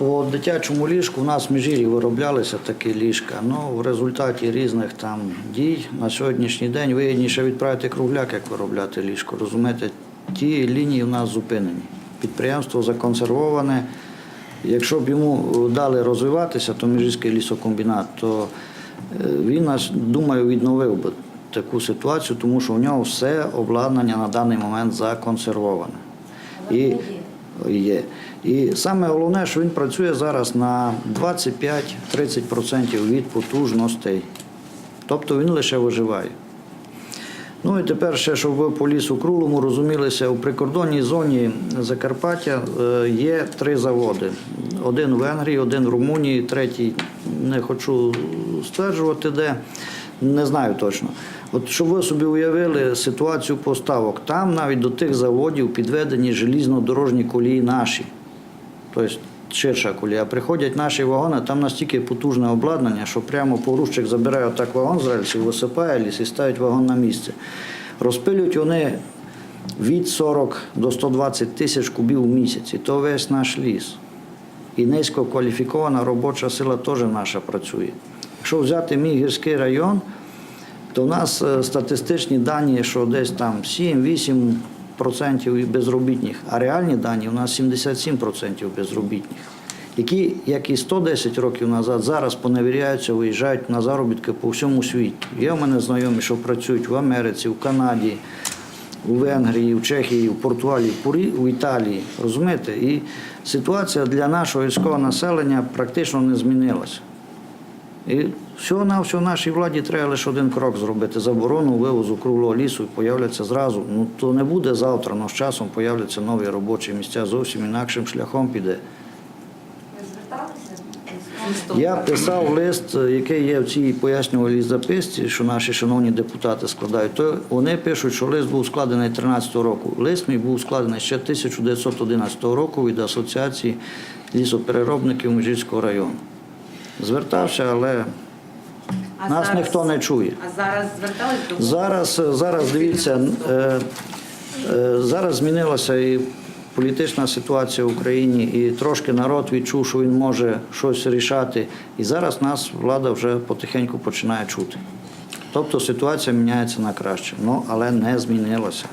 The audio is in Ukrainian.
По дитячому ліжку у нас в Міжірі вироблялися такі ліжка. Ну, в результаті різних там дій на сьогоднішній день вигідніше відправити кругляк, як виробляти ліжко. Розумієте, ті лінії у нас зупинені. Підприємство законсервоване. Якщо б йому дали розвиватися, то Міжірський лісокомбінат, то е, він нас, думаю, відновив би таку ситуацію, тому що у нього все обладнання на даний момент законсервоване. І є. І саме головне, що він працює зараз на 25-30% від потужностей. Тобто він лише виживає. Ну і тепер ще, щоб ви по лісу круглому розумілися, у прикордонній зоні Закарпаття е, є три заводи: один в Венгрії, один в Румунії, третій не хочу стверджувати, де не знаю точно. От щоб ви собі уявили ситуацію поставок, там навіть до тих заводів підведені желізнодорожні колії наші. Тобто ширша колія. Приходять наші вагони, там настільки потужне обладнання, що прямо поручик забирає отак вагон з рельсів, висипає ліс і ставить вагон на місце. Розпилюють вони від 40 до 120 тисяч кубів в місяць. І то весь наш ліс. І низькокваліфікована робоча сила теж наша працює. Якщо взяти мій гірський район, то в нас е, статистичні дані, що десь там 7-8% безробітних, а реальні дані у нас 77% безробітних, які, як і 110 років назад, зараз поневіряються, виїжджають на заробітки по всьому світі. Є в мене знайомі, що працюють в Америці, в Канаді, у Венгрії, в Чехії, в Португалії, в Італії. Розумієте? І ситуація для нашого гірського населення практично не змінилася. І всього на всього нашій владі треба лише один крок зробити заборону вивозу круглого лісу і появляться зразу. Ну то не буде завтра, але з часом появляться нові робочі місця, зовсім інакшим шляхом піде. Я писав лист, який є в цій пояснювальній записці, що наші шановні депутати складають. То вони пишуть, що лист був складений 13-го року. Лист мій був складений ще 1911 року від Асоціації лісопереробників Межівського району. Звертався, але А нас зараз- ніхто не чує. А зараз звертались до Зараз, зараз дивіться, е, е, зараз змінилася і політична ситуація в Україні, і трошки народ відчув, що він може щось рішати. І зараз нас влада вже потихеньку починає чути. Тобто ситуація міняється на краще, ну але не змінилася.